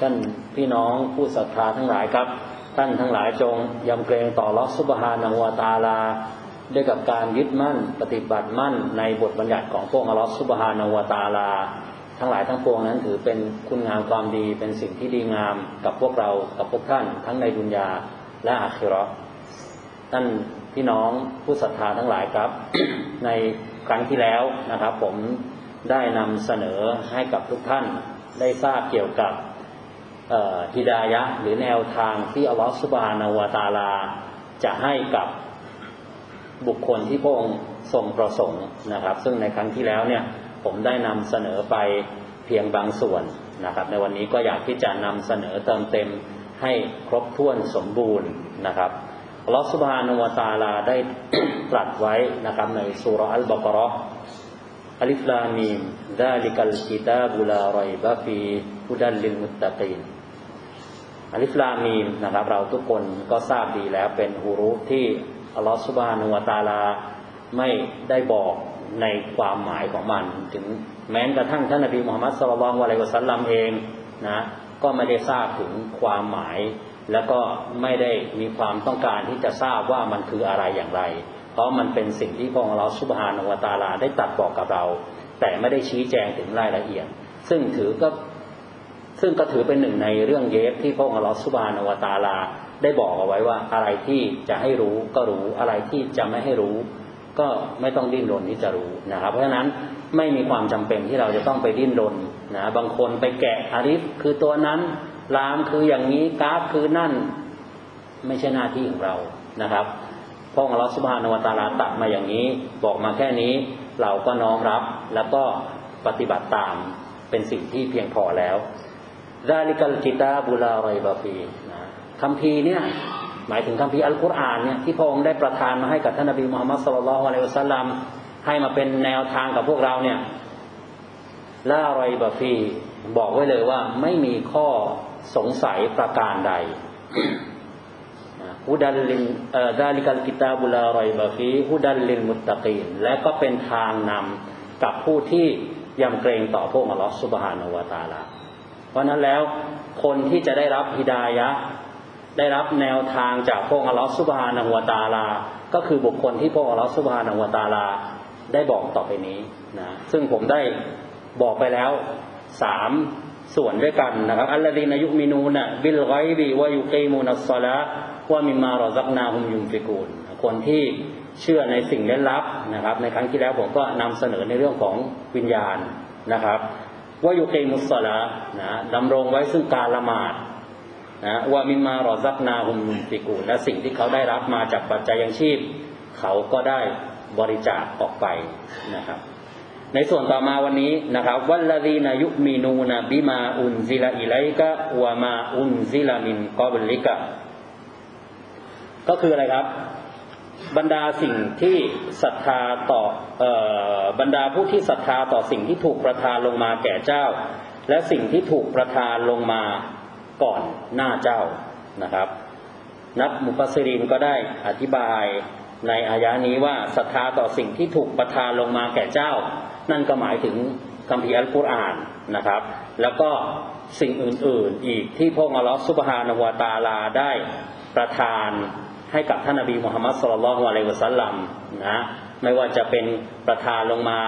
ท่านพี่น้องผู้ศรัทธาทั้งหลายครับ ท่านทั้งหลายจงยำเกรงต่อลอสุบฮานะฮูวาตาลา ด้วยกับการยึดมั่นปฏิบัติมั่นในบทบัญญัติของพวกอัลลอฮฺสุบฮานะฮูวาตาลา ทั้งหลายทั้งปวงนั้นถือเป็นคุณงามความดีเป็นสิ่งที่ดีงามกับพวกเรากับพวกท่านทั้งในดุนยาและอาคิราะห์ท่านพี่น้องผู้ศรัทธาทั้งหลายครับ ในครั้งที่แล้วนะครับ ผมได้นำเสนอให้กับทุกท่านได้ทราบเกี่ยวกับ ฮิดายะหรือแนวทางที่อัลลอฮฺสุบานาวตาลา จะให้กับบุคคลที่พระองค์ทรงประสงค์นะครับ ซึ่งในครั้งที่แล้วเนี่ยผมได้นำเสนอไปเพียงบางส่วนนะครับ ในวันนี้ก็อยากที่จะนำเสนอเติมเต็มให้ครบถ้วนสมบูรณ์นะครับอัลลอฮฺสุบานาวตาลาได้ตรัสไว้นะครับในสุรอัลบากเราะอัลิฟลามีมดาลิกัลกิตาบุลารอยบะฟีฮุดัลลิลมุตตะกีน อัลิฟลามีมนะครับ เราทุกคนก็ทราบดีแล้วเป็นฮูรุที่อัลลอฮฺสุบานุวะตาลาไม่ได้บอกในความหมายของมัน ถึงแม้กระทั่งท่านนบีมุฮัมมัดสุลลัลวะลัยวะสัลลัมเองนะก็ไม่ได้ทราบถึงความหมาย แล้วก็ไม่ได้มีความต้องการที่จะทราบว่ามันคืออะไรอย่างไร เพราะมันเป็นสิ่งที่พระองค์เราสุบฮานุวตาลาได้ตัดบอกกับเรา แต่ไม่ได้ชี้แจงถึงรายละเอียด ซึ่งถือก็ ซึ่งก็ถือเป็นหนึ่งในเรื่องเยฟที่พระองค์เราสุบานุวตาลา ได้บอกเอาไว้ว่าอะไรที่จะให้รู้ก็รู้อะไรที่จะไม่ให้รู้ ก็ไม่ต้องดิ้นรนที่จะรู้นะครับเพราะฉะนั้นไม่มีความจำเป็นที่เราจะต้องไปดิ้นรนนะบางคนไปแกะอาริฟคือตัวนั้นลามคืออย่างนี้กราฟคือนั่น ไม่ใช่หน้าที่ของเรานะครับพระองค์อัลอสุบานาวตาลาตัดมาอย่างนี้ บอกมาแค่นี้เราก็น้อมรับแล้วก็ปฏิบัติตามเป็นสิ่งที่เพียงพอแล้ว ดาลิกัลกิตาบุลาไรบาฟีนะคำพีเนี่ยหมายถึงคำพีอัลกุรอานเนี่ยที่พระองค์ได้ประทานมาให้กับท่านนบีมุฮัมมัดสุลลัลอฮุอะลัยฮิวสัลลัมให้มาเป็นแนวทางกับพวกเราเนี่ยลาไรบาฟีบอกไว้เลยว่าไม่มีข้อสงสัยประการใดฮุดัลลินดาลิกัลกิตาบุลารอยบาฟีฮุดัลลินมุตตะกีนและก็เป็นทางนำกับผู้ที่ยำเกรงต่อพวกอัลลอฮฺสุบฮานาวตาลา เพราะนั้นแล้วคนที่จะได้รับฮิดายะได้รับแนวทางจากพวกอัลลอฮฺสุบฮานาวตาลา ก็คือบุคคลที่พวกอัลลอฮฺสุบฮานาวตาลา ได้บอกต่อไปนี้นะซึ่งผมได้บอกไปแล้วสามส่วนด้วยกันนะครับอัลลอฮีนายุมินูนะบิลไกบีวายุกีมูนัสซาละว่ามิมารอซักนาฮุมยุมฟิกูลคนที่เชื่อในสิ่งเล่นลับนะครับ ในครั้งที่แล้วผมก็นำเสนอในเรื่องของวิญญาณนะครับ ว่าอยุกีมุสซานะดำรงไว้ซึ่งการละหมาดนะว่ามิมารอซักนาฮุมยุมฟิกูและสิ่งที่เขาได้รับมาจากปัจจัยยังชีพ เขาก็ได้บริจาคออกไปนะครับ ในส่วนต่อมาวันนี้นะครับวัลลดีนายุมีนูนะบิมาอุนซิลาอิไลกะวะมาอุนซิลามินกอบลิกะก็คืออะไรครับ บรรดาสิ่งที่ศรัทธาต่ออบรรดาผู้ที่ศรัทธาต่อสิ่งที่ถูกประทานลงมาแก่เจ้า และสิ่งที่ถูกประทานลงมาก่อนหน้าเจ้านะครับ นักมุฟัสซิรินก็ได้อธิบายในอายะนี้ว่าศรัทธาต่อสิ่งที่ถูกประทานลงมาแก่เจ้า นั่นก็หมายถึงคัมภีร์อัลกุรอานนะครับ แล้วก็สิ่งอื่นๆอีกที่พระองค์อัลลอฮฺซุบฮานาวะตาลาได้ประทาน ให้กับท่านนบีมุฮัมมัดสุลลัลฮุอะลัยวะสัลลัมนะไม่ว่าจะเป็นประทานลงมา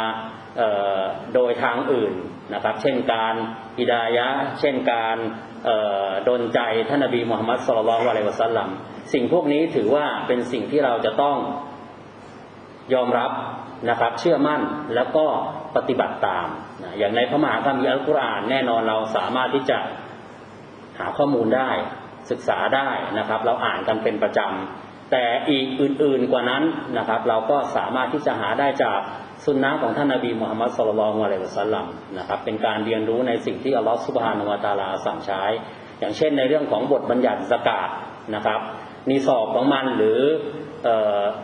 โดยทางอื่นนะครับ เช่นการฮิดายะ เช่นการเอ่อดนใจท่านนบีมุฮัมมัดสุลลัลฮุอะลัยวะสัลลัมสิ่งพวกนี้ถือว่าเป็นสิ่งที่เราจะต้องยอมรับนะครับ เชื่อมั่นแล้วก็ปฏิบัติตามนะอย่างในพระมหาคัมภีร์อัลกุรอานแน่นอนเราสามารถที่จะหาข้อมูลได้ ศึกษาได้นะครับ เราอ่านกันเป็นประจำแต่อีกอื่นๆกว่านั้นนะครับ เราก็สามารถที่จะหาได้จากสุนนะของท่านนบีมุฮัมมัดสุลลัลอะลัยฮิวะสัลลัมนะครับ เป็นการเรียนรู้ในสิ่งที่อัลลอฮฺสุบฮานุวะตาลาสั่งใช้ อย่างเช่นในเรื่องของบทบัญญัติสกาดนะครับนิสอบของมันหรือ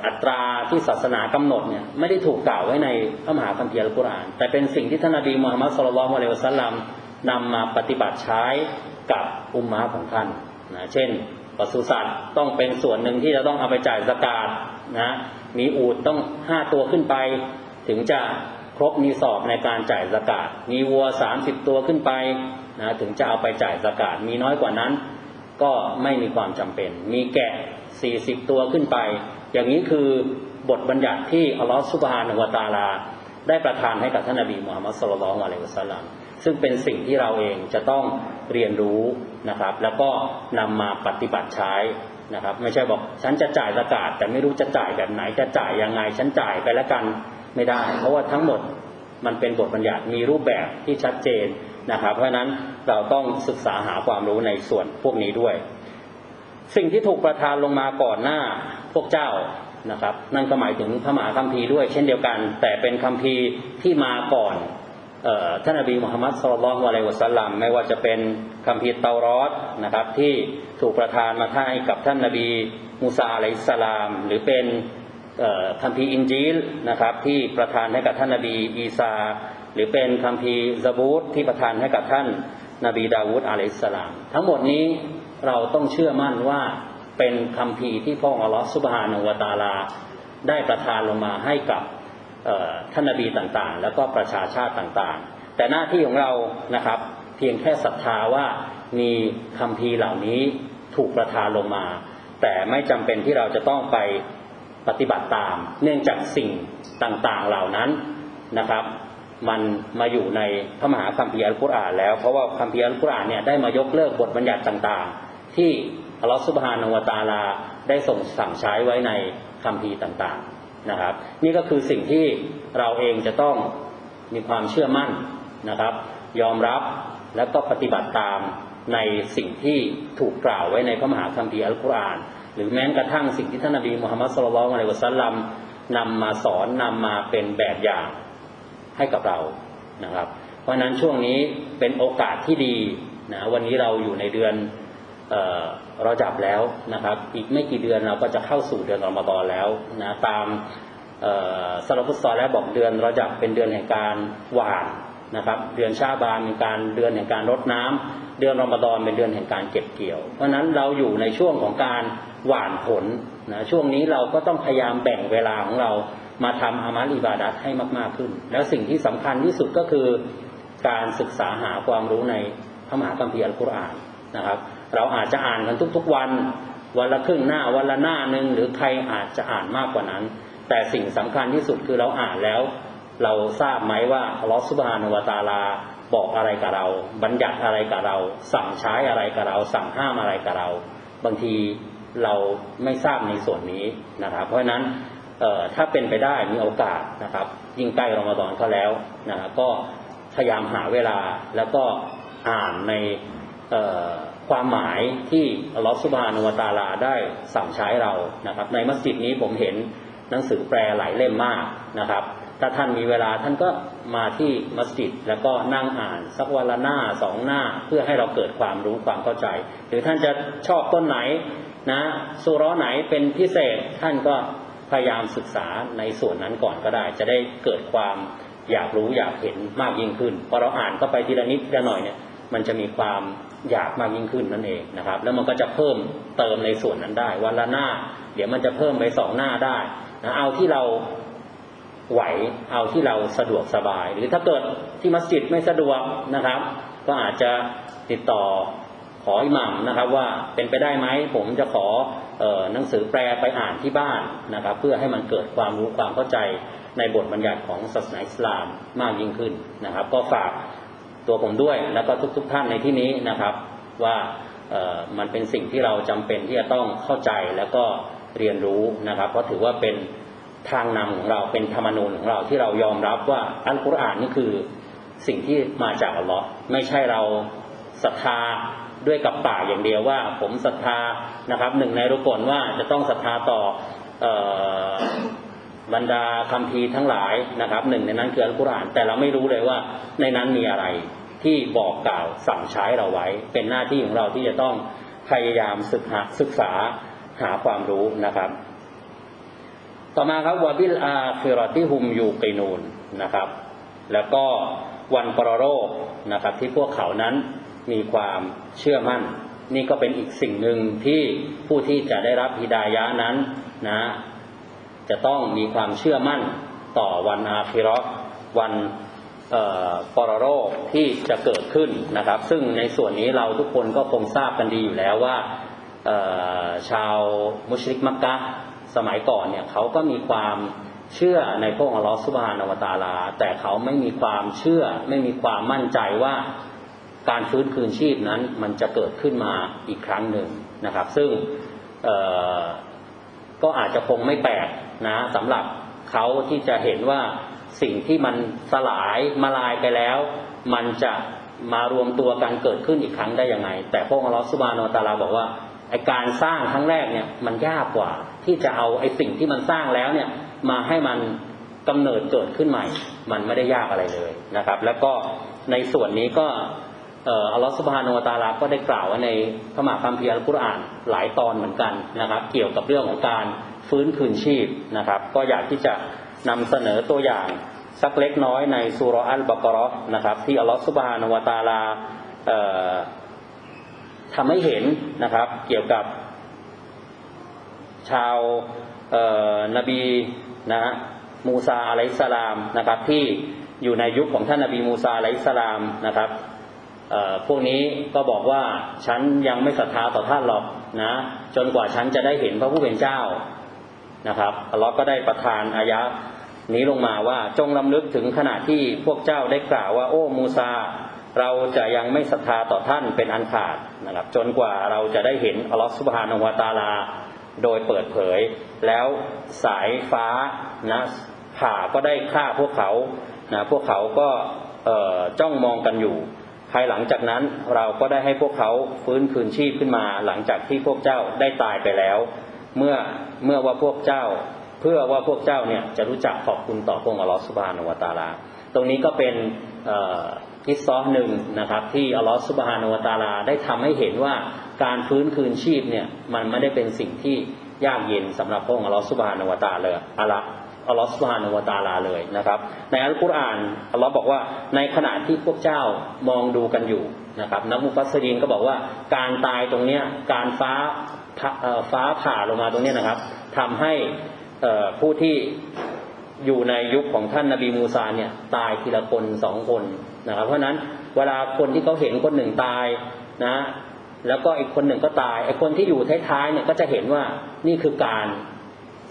อัตราที่ศาสนากำหนดเนี่ยไม่ได้ถูกกล่าวไว้ในพระมหาคัมภีร์อัลกุรอาน แต่เป็นสิ่งที่ท่านนบีมุฮัมมัดสุลลัลอะลัยฮิวะสัลลัมนำมาปฏิบัติใช้กับอุมมะของท่าน นะเช่นปศุสัตว์ต้องเป็นส่วนหนึ่งที่จะต้องเอาไปจ่ายสกาดนะมีอูดต้องห้าตัวขึ้นไป ถึงจะครบนิสอบในการจ่ายสกาดมีวัว30ตัวขึ้นไปนะถึงจะเอาไปจ่ายสกาดมีน้อยกว่านั้น ก็ไม่มีความจำเป็น มีแกะ40ตัวขึ้นไป อย่างนี้คือบทบัญญัติที่อัลลอฮฺสุบฮานะฮูวะตาลา ได้ประทานให้กับท่านนบีมุฮัมมัดสุลลัลลอฮุอะลัยฮิวะสัลลัม ซึ่งเป็นสิ่งที่เราเองจะต้องเรียนรู้นะครับ แล้วก็นำมาปฏิบัติใช้นะครับ ไม่ใช่บอกฉันจะจ่ายสกาดแต่ไม่รู้จะจ่ายแบบไหนจะจ่ายยังไง ฉันจ่ายไปแล้วกันไม่ได้ เพราะว่าทั้งหมดมันเป็นบทบัญญัติมีรูปแบบที่ชัดเจนนะครับ เพราะฉะนั้นเราต้องศึกษาหาความรู้ในส่วนพวกนี้ด้วย สิ่งที่ถูกประทานลงมาก่อนหน้าพวกเจ้านะครับ นั่นก็หมายถึงพระมหาคัมภีร์ด้วย เช่นเดียวกัน แต่เป็นคัมภีร์ที่มาก่อน ท่านนบีมุฮัมมัดสุลลัลของอะลัยวะสัลลัมไม่ว่าจะเป็นคัมภีเตารอดนะครับ ที่ถูกประทานมาให้กับท่านนบีมูซาอะลัยสลาม หรือเป็นคัมภีอินจีลนะครับ ที่ประทานให้กับท่านนบีอีสาหรือเป็นคัมภีซะบูตที่ประทานให้กับท่านนบีดาวูดอะลัยสลาม ทั้งหมดนี้เราต้องเชื่อมั่นว่าเป็นคัมภีที่พระออัลลอฮฺสุบฮานะฮูวะตาลา ได้ประทานลงมาให้กับ ท่านนบีต่างๆ แล้วก็ประชาชาติต่างๆ แต่หน้าที่ของเรานะครับ เพียงแค่ศรัทธาว่ามีคัมภีเหล่านี้ถูกประทานลงมา แต่ไม่จำเป็นที่เราจะต้องไปปฏิบัติตาม เนื่องจากสิ่งต่างๆเหล่านั้นนะครับ มันมาอยู่ในพระมหาคัมภีร์อัลกุรอานแล้วเพราะว่าคัมภีร์อัลกุรอานเนี่ยได้มายกเลิกบทบัญญัติต่างๆ ที่อัลลอฮฺสุบฮานาวตาลาได้ส่งสั่งใช้ไว้ในคัมภีร์ต่างๆ นะครับ นี่ก็คือสิ่งที่เราเองจะต้องมีความเชื่อมั่นนะครับ ยอมรับแล้วก็ปฏิบัติตามในสิ่งที่ถูกกล่าวไว้ในพระมหาคัมภีร์อัลกุรอาน หรือแม้กระทั่งสิ่งที่ท่านนบีมุฮัมมัดสุลลัลอะลัยวะสัลลัมนำมาสอนนำมาเป็นแบบอย่างให้กับเรานะครับ เพราะฉะนั้นช่วงนี้เป็นโอกาสที่ดีนะวันนี้เราอยู่ในเดือน เราจับแล้วนะครับ อีกไม่กี่เดือนเราก็จะเข้าสู่เดือนอมฎอนแล้วนะตามเอ่อสลาฟุตซอแล้วบอกเดือนเราจับเป็นเดือนแห่งการหว่านนะครับ เดือนชาบานเป็นการเดือนแห่งการรดน้ำเดือนรอมฎอนเป็นเดือนแห่งการเก็บเกี่ยว เพราะฉะนั้นเราอยู่ในช่วงของการหว่านผลนะช่วงนี้เราก็ต้องพยายามแบ่งเวลาของเรามาทำอามัลอิบาดัตให้มากๆขึ้น แล้วสิ่งที่สำคัญที่สุดก็คือการศึกษาหาความรู้ในพระมหาคัมภีร์อัลกุรอานนะครับ เราอาจจะอ่านกันทุกๆวัน วันละครึ่งหน้าวันละหน้าหนึ่งหรือใครอาจจะอ่านมากกว่านั้น แต่สิ่งสำคัญที่สุดคือเราอ่านแล้ว เราทราบไหมว่าอัลลอฮฺสุบฮานุวะตาลาบอกอะไรกับเรา บัญญัติอะไรกับเรา สั่งใช้อะไรกับเรา สั่งห้ามอะไรกับเรา บางทีเราไม่ทราบในส่วนนี้นะครับ เพราะฉะนั้นถ้าเป็นไปได้มีโอกาสนะครับ ยิ่งใกล้รอมฎอนเข้าแล้วนะครับก็พยายามหาเวลาแล้วก็อ่านใน ความหมายที่อัลลอฮฺสุบฮานุวตาลาได้สั่งใช้เรานะครับ ในมัสยิดนี้ผมเห็นหนังสือแปลหลายเล่มมากนะครับ ถ้าท่านมีเวลาท่านก็มาที่มัสยิดแล้วก็นั่งอ่านสักวันละหน้าสองหน้าเพื่อให้เราเกิดความรู้ความเข้าใจ หรือท่านจะชอบต้นไหนนะสุร้อไหนเป็นพิเศษท่านก็พยายามศึกษาในส่วนนั้นก่อนก็ได้ จะได้เกิดความอยากรู้อยากเห็นมากยิ่งขึ้นพอเราอ่านเข้าไปทีละนิดทีละหน่อยเนี่ยมันจะมีความ อยากมากยิ่งขึ้นนั่นเองนะครับ แล้วมันก็จะเพิ่มเติมในส่วนนั้นได้ วันละหน้า เดี๋ยวมันจะเพิ่มไปสองหน้าได้นะเอาที่เราไหวเอาที่เราสะดวกสบาย หรือถ้าเกิดที่มัสยิดไม่สะดวกนะครับ ก็อาจจะติดต่อขออิหมัมนะครับว่าเป็นไปได้ไหมผมจะขอออหนังสือแปลไปอ่านที่บ้านนะครับ เพื่อให้มันเกิดความรู้ความเข้าใจในบทบัญญัติของศาสนาอิสลามมากยิ่งขึ้นนะครับ ก็ฝาก ตัวผมด้วยแล้วก็ทุก ๆ ท่านในที่นี้นะครับ ว่ามันเป็นสิ่งที่เราจำเป็นที่จะต้องเข้าใจแล้วก็เรียนรู้นะครับ เพราะถือว่าเป็นทางนำของเราเป็นธรรมนูญของเราที่เรายอมรับว่าอัลกุรอานนี่คือสิ่งที่มาจากอัลลอฮ์ไม่ใช่เราศรัทธาด้วยกับปากอย่างเดียวว่า ผมศรัทธานะครับหนึ่งในรุกลว่าจะต้องศรัทธาต่ออ บรรดาคัมภีทั้งหลายนะครับหนึ่งในนั้นคืออัลกุรอาน แต่เราไม่รู้เลยว่าในนั้นมีอะไรที่บอกกล่าวสั่งใช้เราไว้ เป็นหน้าที่ของเราที่จะต้องพยายามศึกษาศึกษาหาความรู้นะครับ ต่อมาครับวาบิลอาคิรติฮุมยูกินูนนะครับ แล้วก็วันปรโรคนะครับ ที่พวกเขานั้นมีความเชื่อมั่น นี่ก็เป็นอีกสิ่งหนึ่งที่ผู้ที่จะได้รับฮิดายะนั้นนะ จะต้องมีความเชื่อมั่นต่อวันอาคิเราะห์วันเอ่อปรโรคที่จะเกิดขึ้นนะครับ ซึ่งในส่วนนี้เราทุกคนก็คงทราบกันดีอยู่แล้วว่าชาวมุชริกมักกะสมัยก่อนเนี่ยเขาก็มีความเชื่อในพระองค์อัลอสุบฮานาวตาลา แต่เขาไม่มีความเชื่อ ไม่มีความมั่นใจว่าการฟื้นคืนชีพนั้นมันจะเกิดขึ้นมาอีกครั้งหนึ่งนะครับ ซึ่งก็อาจจะคงไม่แปลก นะสำหรับเขาที่จะเห็นว่าสิ่งที่มันสลายมาลายไปแล้ว มันจะมารวมตัวกันเกิดขึ้นอีกครั้งได้ยังไง แต่พระองค์อัลอสุบานอตาลาบอกว่าไอการสร้างครั้งแรกเนี่ยมันยากกว่าที่จะเอาไอสิ่งที่มันสร้างแล้วเนี่ยมาให้มันกำเนิดเกิดขึ้นใหม่ มันไม่ได้ยากอะไรเลยนะครับ แล้วก็ในส่วนนี้ก็เอ่ออัลลอฮฺสุบฮานุตาลาก็ได้กล่าวไว้ในพระมหาคัมภีร์อัลกุรอานหลายตอนเหมือนกันนะครับ เกี่ยวกับเรื่องของการ ฟื้นคืนชีพนะครับ ก็อยากที่จะนำเสนอตัวอย่างสักเล็กน้อยในสุรอัลบากรอนะครับ ที่อัลลอฮฺสุบฮานวตาลาทำให้เห็นนะครับ เกี่ยวกับชาวนบีนะมูซาอะลัยสลามนะครับ ที่อยู่ในยุคของท่านนบีมูซาอะลัยสลามนะครับพวกนี้ก็บอกว่าฉันยังไม่ศรัทธาต่อท่านหรอกนะ จนกว่าฉันจะได้เห็นพระผู้เป็นเจ้า นะครับอัลลอฮ์ก็ได้ประทานอายะนี้ลงมาว่าจงลำลึกถึงขณะที่พวกเจ้าได้กล่าวว่า โอ้มูซา เราจะยังไม่ศรัทธาต่อท่านเป็นอันขาดนะครับ จนกว่าเราจะได้เห็นอัลลอฮฺสุบฮานาะตาลา โดยเปิดเผย แล้วสายฟ้านะผ่าก็ได้ฆ่าพวกเขานะพวกเขาก็จ้องมองกันอยู่ ภายหลังจากนั้นเราก็ได้ให้พวกเขาฟื้นคืนชีพขึ้นมา หลังจากที่พวกเจ้าได้ตายไปแล้ว เมื่อเมื่อว่าพวกเจ้า เพื่อว่าพวกเจ้าเนี่ยจะรู้จักขอบคุณต่อพระองค์อัลลอฮฺสุบานะฮูวตาลา ตรงนี้ก็เป็นฮิสซอห์หนึ่งนะครับ ที่อัลลอฮฺสุบฮานะฮูวตาลาได้ทำให้เห็นว่าการฟื้นคืนชีพเนี่ยมันไม่ได้เป็นสิ่งที่ยากเย็นสำหรับพระองค์อัลลอฮฺสุบฮานะฮูวตะอาลยอัลลอฮฺ อัลลอฮฺสุบฮานะฮูวะตาลาเลยนะครับ ในอัลกุรอานอัลลอฮ์บอกว่าในขณะที่พวกเจ้ามองดูกันอยู่นะครับนักมุฟัสสรีนก็บอกว่าการตายตรงเนี้ยการฟ้าผ่าเอ่อฟ้าผ่าลงมาตรงเนี้ยนะครับทำให้ผู้ที่อยู่ในยุคของท่านนบีมูซาเนี่ยตายทีละคนสองคนนะครับ เพราะฉะนั้นเวลาคนที่เขาเห็นคนหนึ่งตายนะแล้วก็อีกคนหนึ่งก็ตายไอ้คนที่อยู่ท้ายๆเนี่ยก็จะเห็นว่านี่คือการ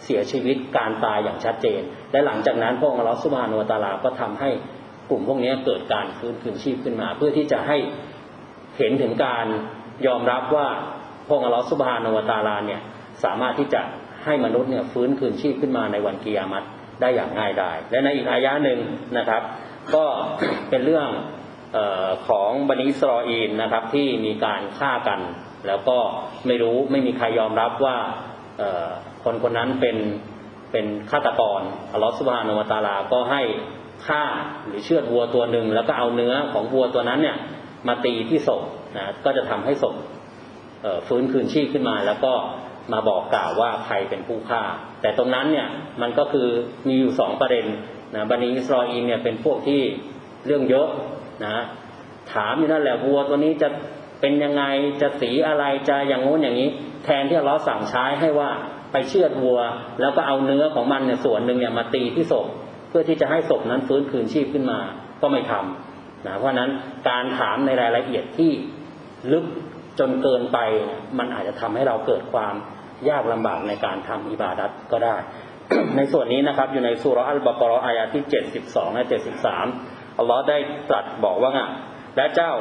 เสียชีวิตการตายอย่างชัดเจน และหลังจากนั้นพระองค์ลอสุบานวตาลาก็ทำให้กลุ่มพวกนี้เกิดการฟื้นคืนชีพขึ้นมา เพื่อที่จะให้เห็นถึงการยอมรับว่าพระองค์ลอสุบานวตาลาเนี่ยสามารถที่จะให้มนุษย์เนี่ยฟื้นคืนชีพขึ้นมาในวันกิยามัตได้อย่างง่ายดาย และในอีกอายะหนึ่งนะครับ ก็เป็นเรื่องออของบันิสรออีนนะครับที่มีการฆ่ากัน แล้วก็ไม่รู้ไม่มีใครยอมรับว่า คนคนนั้นเป็นเป็นฆาตกรอัลลอฮฺสุบฮานุวะตาลาก็ให้ฆ่าหรือเชือดวัวตัวหนึ่งแล้วก็เอาเนื้อของวัวตัวนั้นเนี่ยมาตีที่ศพนะก็จะทำให้ศพฟื้นคืนชีพขึ้นมา แล้วก็มาบอกกล่าวว่าใครเป็นผู้ฆ่า แต่ตรงนั้นเนี่ยมันก็คือมีอยู่สองประเด็นนะบันิอิสราเอลเนี่ยเป็นพวกที่เรื่องเยอะนะถามอยู่นั่นแหละวัวตัวนี้จะเป็นยังไงจะสีอะไรจะอย่างงู้นอย่างนี้ แทนที่เราสั่งใช้ให้ว่าไปเชือดวัว แล้วก็เอาเนื้อของมันเนี่ยส่วนหนึ่งเนี่ยมาตีที่ศพ เพื่อที่จะให้ศพนั้นฟื้นคืนชีพขึ้นมา ก็ไม่ทำนะเพราะนั้นการถามในรายละเอียดที่ลึกจนเกินไปมันอาจจะทำให้เราเกิดความยากลำบากในการทำอิบาดัตก็ได้ ในส่วนนี้นะครับอยู่ในสุรอัลบากรออายาที่ 72และ73อัลลอฮ์ได้ตรัสบอกว่าไงและเจ้า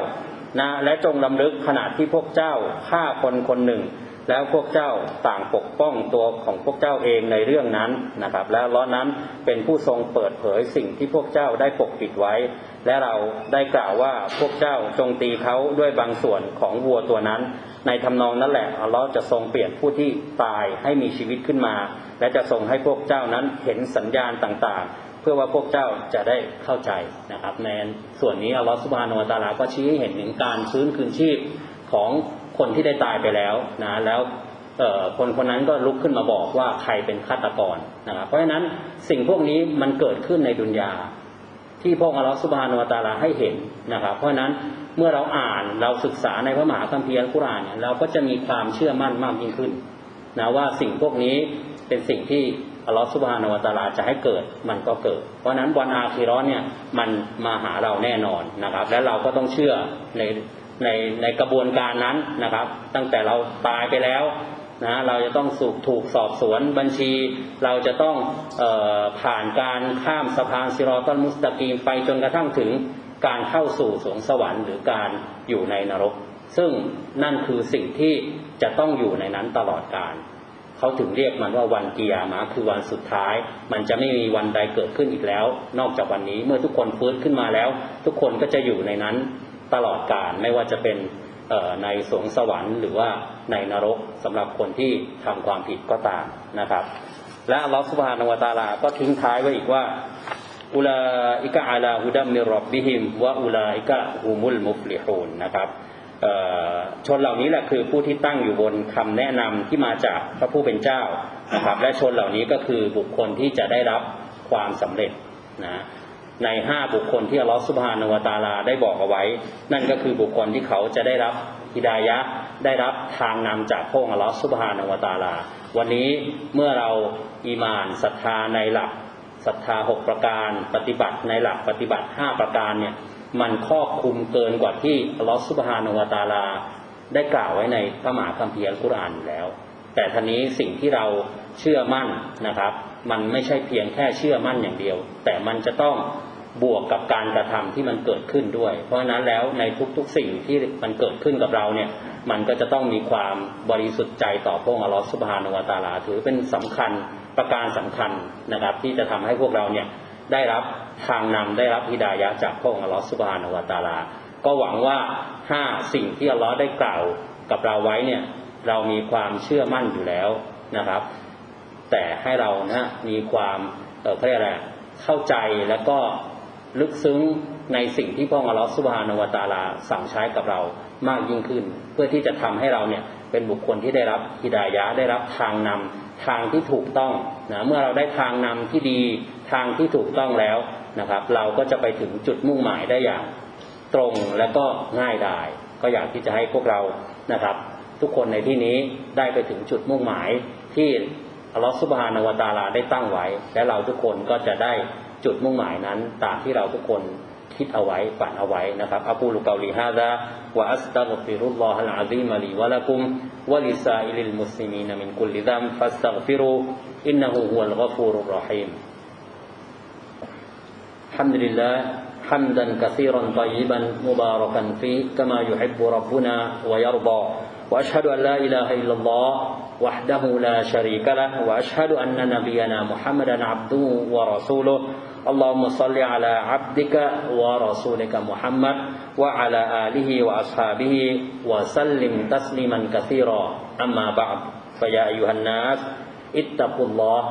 นะและจงลำลึกขณะที่พวกเจ้าฆ่าคนคนหนึ่ง แล้วพวกเจ้าต่างปกป้องตัวของพวกเจ้าเองในเรื่องนั้นนะครับ และอัลล้อนั้นเป็นผู้ทรงเปิดเผยสิ่งที่พวกเจ้าได้ปกปิดไว้ และเราได้กล่าวว่าพวกเจ้าจงตีเขาด้วยบางส่วนของวัวตัวนั้น ในทำนองนั้นแหละอัลลอฮ์จะทรงเปลี่ยนผู้ที่ตายให้มีชีวิตขึ้นมา และจะทรงให้พวกเจ้านั้นเห็นสัญญาณต่างๆ เพื่อว่าพวกเจ้าจะได้เข้าใจนะครับในส่วนนี้อัลลอฮ์สุบฮานุวะตาลาก็ชี้ให้เห็นถึงการฟื้นคืนชีพของ คนที่ได้ตายไปแล้วนะแล้วคนคนนั้นก็ลุกขึ้นมาบอกว่าใครเป็นฆาตกรนะครับเพราะฉะนั้นสิ่งพวกนี้มันเกิดขึ้นในดุนยาที่พระองค์อัลลอฮฺสุบฮานุวะตาลาให้เห็นนะครับ เพราะฉะนั้นเมื่อเราอ่านเราศึกษาในพระมหาคัมภีร์อัลกุรอานเนี่ยเราก็จะมีความเชื่อมั่นมากยิ่งขึ้นนะว่าสิ่งพวกนี้เป็นสิ่งที่อัลลอฮฺสุบฮานาวตาลาจะให้เกิดมันก็เกิด เพราะฉะนั้นวันอาคีราะห์เนี่ยมันมาหาเราแน่นอนนะครับ และเราก็ต้องเชื่อใน ในในกระบวนการนั้นนะครับ ตั้งแต่เราตายไปแล้วนะเราจะต้องสูกถูกสอบสวนบัญชี เราจะต้องออผ่านการข้ามสะพานซิรอตัลมุสตะกีมไปจนกระทั่งถึงการเข้าสู่สวงสวรรค์หรือการอยู่ในนรก ซึ่งนั่นคือสิ่งที่จะต้องอยู่ในนั้นตลอดกาลเขาถึงเรียกมันว่าวันเกิยามะคือวันสุดท้าย มันจะไม่มีวันใดเกิดขึ้นอีกแล้ว นอกจากวันนี้เมื่อทุกคนฟื้นขึ้นมาแล้ว ทุกคนก็จะอยู่ในนั้น ตลอดกาลไม่ว่าจะเป็นในสวงสวรรค์ หรือว่าในนรกสำหรับคนที่ทำความผิดก็ตามนะครับ และอัลอสุบฮานวตาลาก็ทิ้งท้ายไว้อีกว่าอุลาอิกะอาลาฮุดัมมิรับบิฮิมวะอุลาอิกะฮุมุลมุฟลิฮูนนะครับชนเหล่านี้แหละคือผู้ที่ตั้งอยู่บนคำแนะนำที่มาจากพระผู้เป็นเจ้านะครับและชนเหล่านี้ก็คือบุคคลที่จะได้รับความสำเร็จนะ ในห้าบุคคลที่อัลลอฮฺสุบฮานวตาลาได้บอกเอาไว้ นั่นก็คือบุคคลที่เขาจะได้รับฮิดายะได้รับทางนำจากพระองค์อัลลอฮฺสุบฮานวตาลา วันนี้เมื่อเราอีมานศรัทธาในหลักศรัทธาหกประการ ปฏิบัติในหลักปฏิบัติห้าประการเนี่ยมันครอบคลุมเกินกว่าที่อัลลอฮฺสุบฮานุวตาลา ได้กล่าวไว้ในพระมหาคัมภีร์อัลกุรอานอยู่แล้ว แต่ทีนี้สิ่งที่เราเชื่อมั่นนะครับ มันไม่ใช่เพียงแค่เชื่อมั่นอย่างเดียว แต่มันจะต้อง บวกกับการกระทำที่มันเกิดขึ้นด้วย เพราะฉะนั้นแล้วในทุกๆสิ่งที่มันเกิดขึ้นกับเราเนี่ย มันก็จะต้องมีความบริสุทธิ์ใจต่อพระองค์อัลลอฮฺสุบฮานุวาตาลา ถือเป็นสำคัญประการสำคัญนะครับ ที่จะทำให้พวกเราเนี่ยได้รับทางนำได้รับฮิดายะจากพระองค์อัลลอฮฺสุบฮานุวาตาลา ก็หวังว่าห้าสิ่งที่อัลลอฮ์ได้กล่าวกับเราไว้เนี่ยเรามีความเชื่อมั่นอยู่แล้วนะครับ แต่ให้เรานะมีความเออเขาเรียกอะไรเข้าใจแล้วก็ ลึกซึ้งในสิ่งที่พระองค์อัลลอฮฺสุบฮานวตาลาสั่งใช้กับเรามากยิ่งขึ้น เพื่อที่จะทำให้เราเนี่ยเป็นบุคคลที่ได้รับฮิดายะได้รับทางนำทางที่ถูกต้องนะเมื่อเราได้ทางนำที่ดีทางที่ถูกต้องแล้วนะครับ เราก็จะไปถึงจุดมุ่งหมายได้อย่างตรงและก็ง่ายดาย ก็อยากที่จะให้พวกเรานะครับ ทุกคนในที่นี้ได้ไปถึงจุดมุ่งหมายที่อัลลอฮฺสุบฮานาวตาลาได้ตั้งไว้ และเราทุกคนก็จะได้ จุดมุ่งหมายนั้นตามที่เราทุกคนคิดเอาไว้ฝันเอาไว้นะครับอัปูลุกาลีฮาดาวะอัสตัฆฟิรุลลอฮะลอาซีมะลีวะละกุมวะลิซาอิลิลมุสลิมีนมินกุลลิซัมฟัสตัฆฟิรูอินนะฮูฮุวัลกอฟูรุรเราะฮีม الحمد لله حمدا كثيرا طيبا مباركا فيه كما يحب ربنا ويرضى وأشهد أن لا إله إلا الله وحده لا شريك له وأشهد أن نبينا محمدا عبده ورسوله. اللهم صل على عبدك ورسولك محمد وعلى آله وأصحابه وسلم تسليما كثيرا. أما بعد فيا أيها الناس اتقوا الله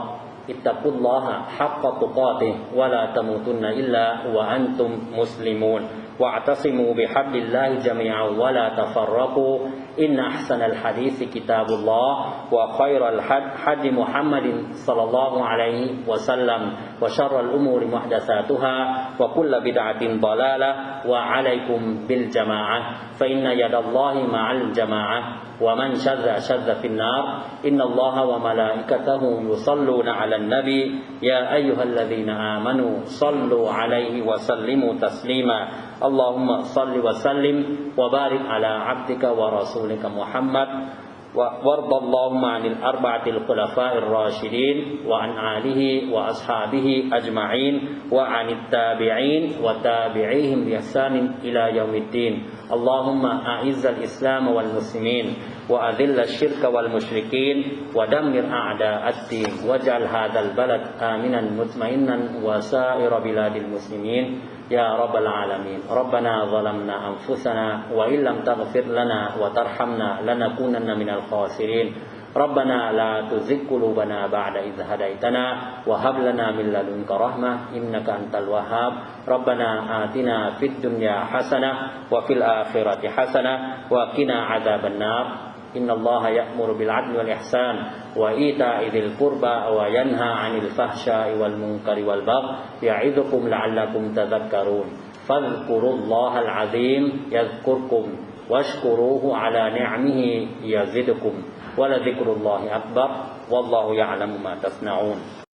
اتقوا الله حق تقاته ولا تموتن إلا وأنتم مسلمون. واعتصموا بحبل الله جميعا ولا تفرقوا. إن أحسن الحديث كتاب الله وخير الحد محمد صلى الله عليه وسلم وشر الأمور محدثاتها وكل بدعة ضلالة وعليكم بالجماعة فإن يد الله مع الجماعة ومن شذ شذ في النار إن الله وملائكته يصلون على النبي يا أيها الذين آمنوا صلوا عليه وسلموا تسليما اللهم صل وسلم وبارك على عبدك ورسولك محمد وارض اللهم عن الأربعة الخلفاء الراشدين وعن آله وأصحابه أجمعين وعن التابعين وتابعيهم بإحسان إلى يوم الدين. اللهم أعز الإسلام والمسلمين وأذل الشرك والمشركين ودمر أعداء الدين واجعل هذا البلد آمنا مطمئنا وسائر بلاد المسلمين. يا رب العالمين. ربنا ظلمنا أنفسنا وإن لم تغفر لنا وترحمنا لنكونن من الخاسرين. ربنا لا تزغ قلوبنا بعد إذ هديتنا وهب لنا من لدنك رحمة إنك أنت الوهاب. ربنا آتنا في الدنيا حسنة وفي الآخرة حسنة وقنا عذاب النار. إن الله يأمر بالعدل والإحسان وإيتاء ذي القربى وينهى عن الفحشاء والمنكر والبغي يعظكم لعلكم تذكرون. فاذكروا الله العظيم يذكركم واشكروه على نعمه يزدكم. ولذكر الله أكبر والله يعلم ما تصنعون.